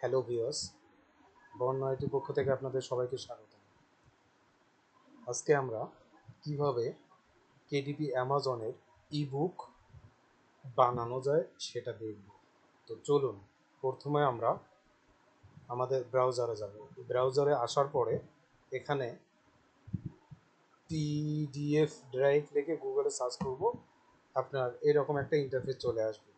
Hello viewers বর্ণাইটির পক্ষ থেকে আপনাদের সবাইকে স্বাগত। আজকে আমরা কীভাবে কেডিপি অ্যামাজনের ইবুক বানানো যায় সেটা দেখব। তো চলুন, প্রথমে আমরা আমাদের ব্রাউজারে যাব। ব্রাউজারে আসার পরে এখানে পিডিএফ ড্রাইভ লিখে গুগলে সার্চ করব। আপনার এরকম একটা ইন্টারফেস চলে আসবে।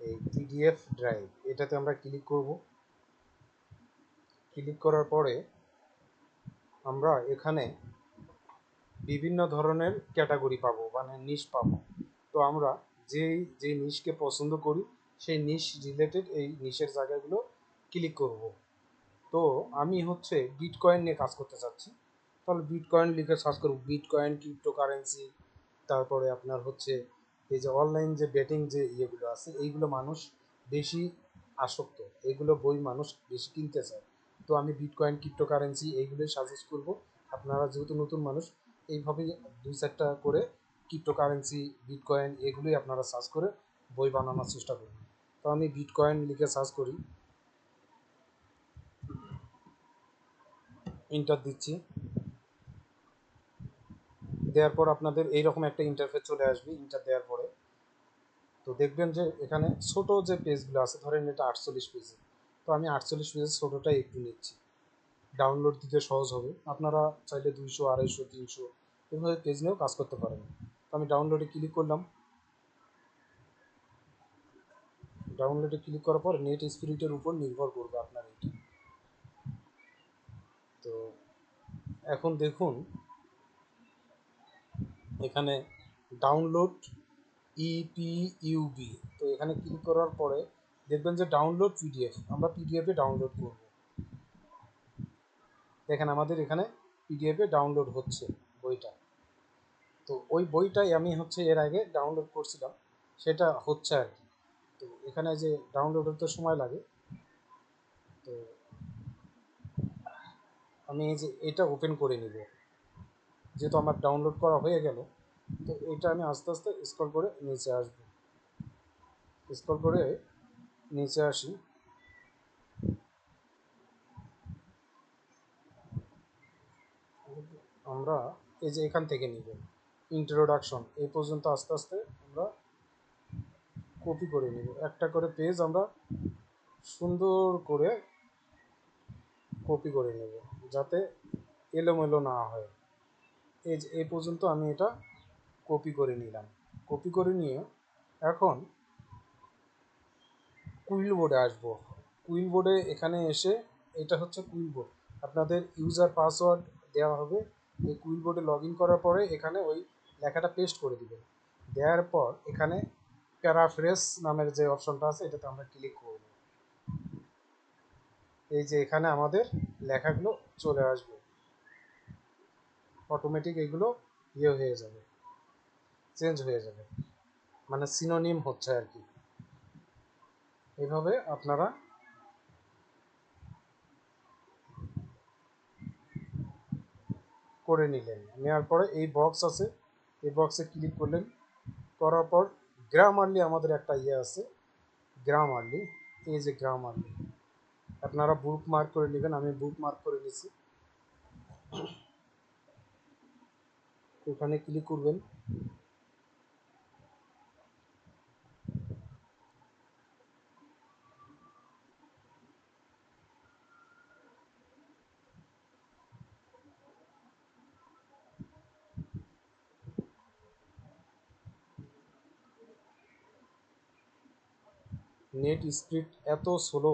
এই পিডিএফ ড্রাইভ এটাতে আমরা ক্লিক করব। ক্লিক করার পরে আমরা এখানে বিভিন্ন ধরনের ক্যাটাগরি পাবো মানে নিশ পাবো। তো আমরা যেই যে নিশকে পছন্দ করি, সেই নিশ রিলেটেড এই নিশের জায়গাগুলো ক্লিক করব। তো আমি হচ্ছে বিটকয়েন নিয়ে কাজ করতে চাচ্ছি। তাহলে বিটকয়েন লিখে সার্চ করব। বিটকয়েন ক্রিপ্টোকারেন্সি তারপরে আপনার হচ্ছে এই যে অনলাইন যে বেটিং যে ইয়েগুলো আছে, এইগুলো মানুষ বেশি আসক্ত। এগুলো বই মানুষ বেশি কিনতে চায়। তো আমি বিটকয়েন ক্রিপ্টোকারেন্সি এইগুলোই সাজেস্ট করব। আপনারা যেহেতু নতুন মানুষ এইভাবেই দুই চারটা করে ক্রিপ্টোকারেন্সি বিটকয়েন এগুলোই আপনারা সার্চ করে বই বানানোর চেষ্টা করুন। তো আমি বিটকয়েন লিখে সার্চ করি। ইন্টার দিচ্ছি। দেওয়ার পর আপনাদের এইরকম একটা ইন্টারফেস চলে আসবে ইন্টার দেওয়ার পরে। তো দেখবেন যে এখানে ছোট যে পেজগুলো আছে, ধরেন এটা আটচল্লিশ পেজে তো আমি আটচল্লিশ পেজের ছোটোটাই একটু নিচ্ছি। ডাউনলোড দিতে সহজ হবে। আপনারা চাইলে দুইশো, আড়াইশো, তিনশো এভাবে পেজ নিয়েও কাজ করতে পারেন। তো আমি ডাউনলোডে ক্লিক করলাম। ডাউনলোডে ক্লিক করার পর নেট স্পিরিটের উপর নির্ভর করবে আপনার এটা তো এখন দেখুন এখানে ডাউনলোড ইপিইউবি তো এখানে ক্লিক করার পরে দেখবেন যে ডাউনলোড পিডিএফ আমরা পিডিএফে ডাউনলোড করব। দেখেন আমাদের এখানে পিডিএফে ডাউনলোড হচ্ছে বইটা। তো ওই বইটাই আমি হচ্ছে এর আগে ডাউনলোড করছিলাম, সেটা হচ্ছে আর কি। তো এখানে যে ডাউনলোড হতে সময় লাগে, তো আমি এই যে এটা ওপেন করে নিব। যেহেতু আমার ডাউনলোড করা হয়ে গেল, তো এটা আমি আস্তে আস্তে স্ক্রল করে নিচে আসব। স্ক্রল করে নিচে আসি। আমরা এই যে এখান থেকে নিব। ইন্ট্রোডাকশন এই পর্যন্ত আস্তে আস্তে আমরা কপি করে নিব। একটা করে পেজ আমরা সুন্দর করে কপি করে নেব, যাতে এলোমেলো না হয়। এই যে এই পর্যন্ত আমি এটা কপি করে নিলাম। কপি করে নিয়ে এখন কুইল বোর্ডে আসব। কুইল বোর্ডে এখানে এসে এটা হচ্ছে কুইল বোর্ড। আপনাদের ইউজার পাসওয়ার্ড দেওয়া হবে। এই কুইল বোর্ডে লগ করার পরে এখানে ওই লেখাটা পেস্ট করে দিবেন। দেওয়ার পর এখানে প্যারাফ্রেস নামের যে অপশনটা আছে, এটাতে আমরা ক্লিক করব। এই যে এখানে আমাদের লেখাগুলো চলে আসবে। অটোমেটিক এগুলো ইয়ে হয়ে যাবে চেঞ্জ হয়ে যাবে। মানে সিনোনিম হচ্ছে আর কি। এভাবে আপনারা করে নিলেন। নেওয়ার পরে এই বক্স আছে। এই বক্সে ক্লিক করলেন। করার পর গ্রামারলি আমাদের একটা ইয়ে আছে। গ্রামারলি এই যে গ্রামারলি আপনারা বুক মার্ক করে নেবেন, আমি বুক মার্ক করে নিছি। ওখানে ক্লিক করবেন। নেট স্পিড এত স্লো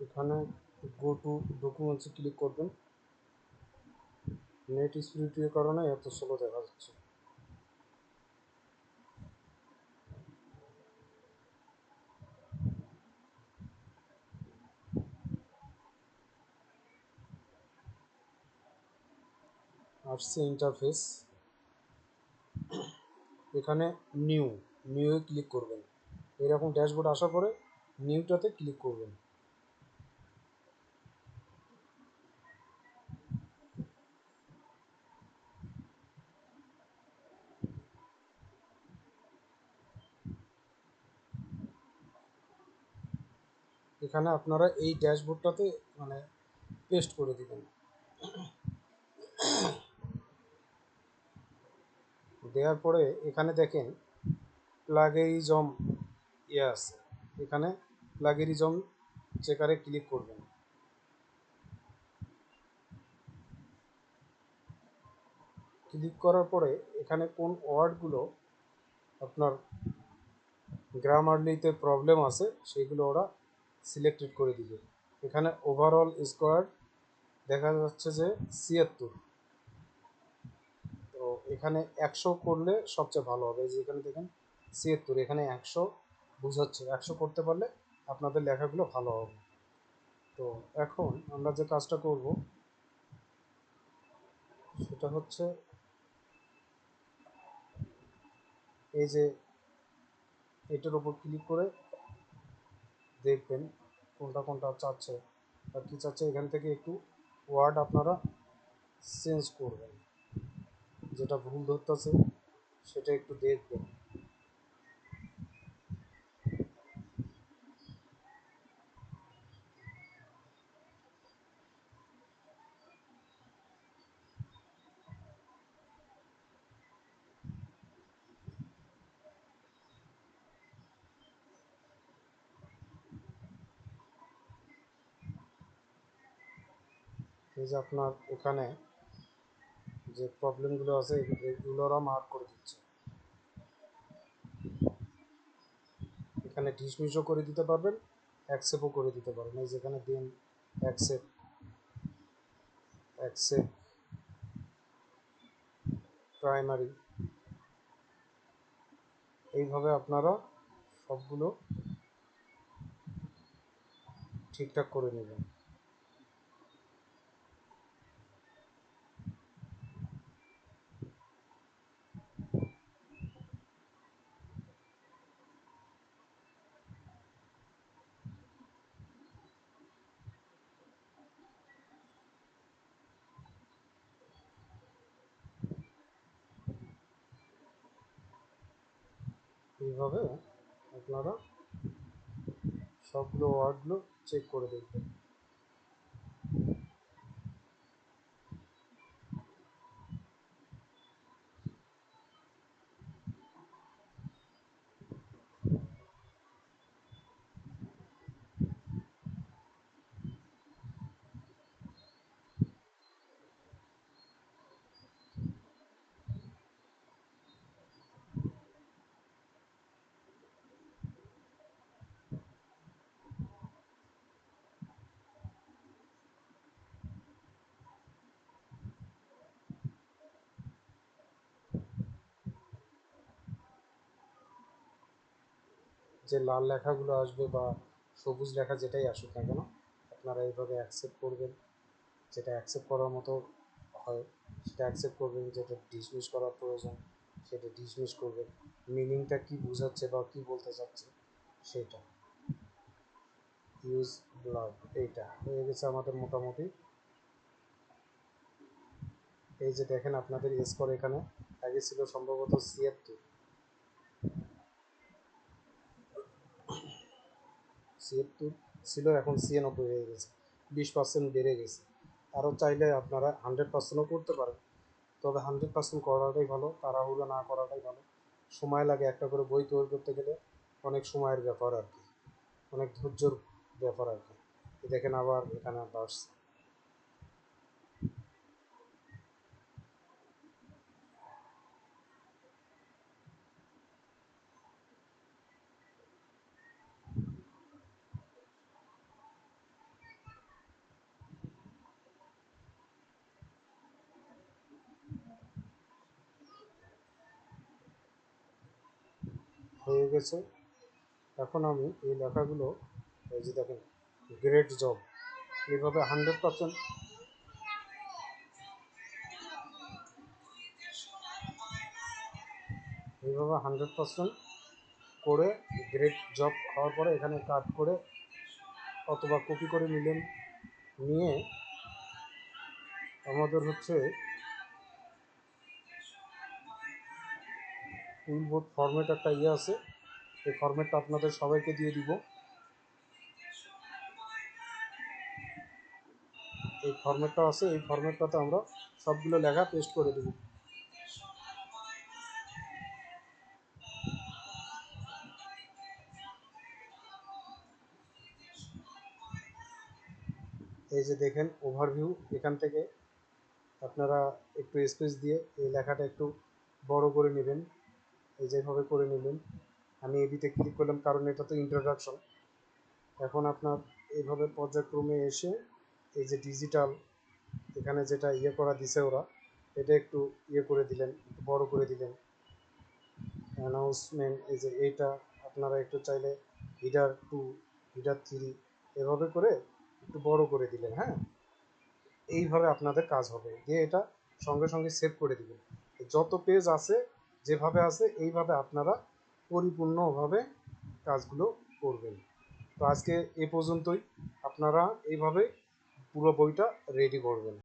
এখানে গো টু ডকুমেন্টসে ক্লিক করবেন। নেট স্পিরিটের কারণে এত স্লো দেখা যাচ্ছে। আসছে ইন্টারফেস এখানে নিউ নিউয়ে ক্লিক করবেন। এরকম ড্যাশবোর্ড আসার পরে নিউটাতে ক্লিক করবেন। এখানে আপনারা এই ড্যাশবোর্ডটাতে মানে পেস্ট করে দিবেন। দেওয়ার পরে এখানে দেখেন, প্লাগেরিজম ইয়ে আছে। এখানে প্লাগেরিজম চেকারে ক্লিক করবেন। ক্লিক করার পরে এখানে কোন ওয়ার্ডগুলো আপনার গ্রামারলিতে প্রবলেম আছে, সেগুলো ওরা সিলেক্টেড করে দিবে। এখানে ওভারঅল স্কোয়ার দেখা যাচ্ছে যে ছিয়াত্তর। তো এখানে একশো করলে সবচেয়ে ভালো হবে। যে এখানে দেখেন ছিয়াত্তর, এখানে একশো বুঝাচ্ছে। একশো করতে পারলে আপনাদের লেখাগুলো ভালো হবে। তো এখন আমরা যে কাজটা করব, সেটা হচ্ছে এই যে এটার উপর ক্লিক করে দেখবেন কোনটা কোনটা চাচ্ছে আর কী চাচ্ছে, এখান থেকে একটু ওয়ার্ড আপনারা চেঞ্জ করবেন। যেটা ভুল ধরতেছে, সেটা একটু দেখবেন। এই যে আপনার এখানে যে প্রবলেমগুলো আছে এগুলো ওরা মার্ক করে দিচ্ছে। এখানে ডিসমিসও করে দিতে পারবেন অ্যাকসেপ্টও করে দিতে পারবেন। এই যেখানে দিন অ্যাকসেপ্ট অ্যাকসেপ্ট প্রাইমারি এইভাবে আপনারা সবগুলো ঠিকঠাক করে নেবেন। এইভাবে আপনারা সবগুলো ওয়ার্ডগুলো চেক করে দেখবেন। যে লাল লেখাগুলো আসবে বা সবুজ লেখা যেটাই আসুক না কেন, আপনারা এইভাবে অ্যাকসেপ্ট করবেন। যেটা অ্যাকসেপ্ট করার মতো হয়, সেটা অ্যাকসেপ্ট করবেন। যেটা ডিসমিস করার প্রয়োজন, সেটা ডিসমিস করবেন। মিনিংটা কি বোঝাচ্ছে বা কি বলতে চাচ্ছে, সেটা। ইউজ ব্লাড এইটা। হয়ে গেছে আমাদের মোটামুটি। এই যে দেখেন আপনাদের স্কোর এখানে, আগে ছিল সম্ভবত ছিয়াত্তর। ছিয়াত্তর ছিল, এখন ছিয়ানব্বই হয়ে গেছে, বিশ পার্সেন্ট বেড়ে গেছে। আরও চাইলে আপনারা হান্ড্রেড পার্সেন্টও করতে পারেন, তবে হান্ড্রেড পার্সেন্ট করাটাই ভালো, তাড়াহুড়ো না করাটাই ভালো। সময় লাগে একটা করে বই তৈরি করতে গেলে, অনেক সময়ের ব্যাপার আর কি, অনেক ধৈর্যর ব্যাপার আর কি। দেখেন আবার এখানে আবার বাড়ছে হয়ে গেছে। এখন আমি এই লেখাগুলো, এই যে দেখেন গ্রেট জব এইভাবে হান্ড্রেড পারসেন্ট এইভাবে হান্ড্রেড পারসেন্ট করে গ্রেট জব হওয়ার পরে এখানে কাট করে অথবা কপি করে নিলেন। নিয়ে আমাদের হচ্ছে উইলবোর্ড ফরম্যাট একটা ইয়ে আছে, এই ফরম্যাটটা আপনাদের সবাইকে দিয়ে দিব। এই ফরম্যাটটা আছে, এই ফরম্যাটটাতে আমরা সবগুলো লেখা পেস্ট করে দেব। এই যে দেখেন ওভারভিউ এখান থেকে আপনারা একটু স্পেস দিয়ে এই লেখাটা একটু বড় করে নেবেন। এই যেভাবে করে নেবেন, আমি এবিতে ক্লিক করলাম, কারণ এটা তো ইন্ট্রোডাকশন এখন আপনার এইভাবে পর্যায়ক্রমে এসে এই যে ডিজিটাল এখানে যেটা ইয়ে করা দিছে ওরা, এটা একটু ইয়ে করে দিলেন, একটু বড় করে দিলেন। অ্যানাউন্সমেন্ট এই যে এইটা, আপনারা একটু চাইলে হিডার টু হিডার থ্রি এভাবে করে একটু বড় করে দিলেন হ্যাঁ? এইভাবে আপনাদের কাজ হবে। দিয়ে এটা সঙ্গে সঙ্গে সেভ করে দিবেন। যত পেজ আছে যেভাবে আছে, এইভাবে আপনারা পরিপূর্ণভাবে কাজগুলো করবেন। তো আজকে এ পর্যন্তই। আপনারা এইভাবে পুরো বইটা রেডি করবেন।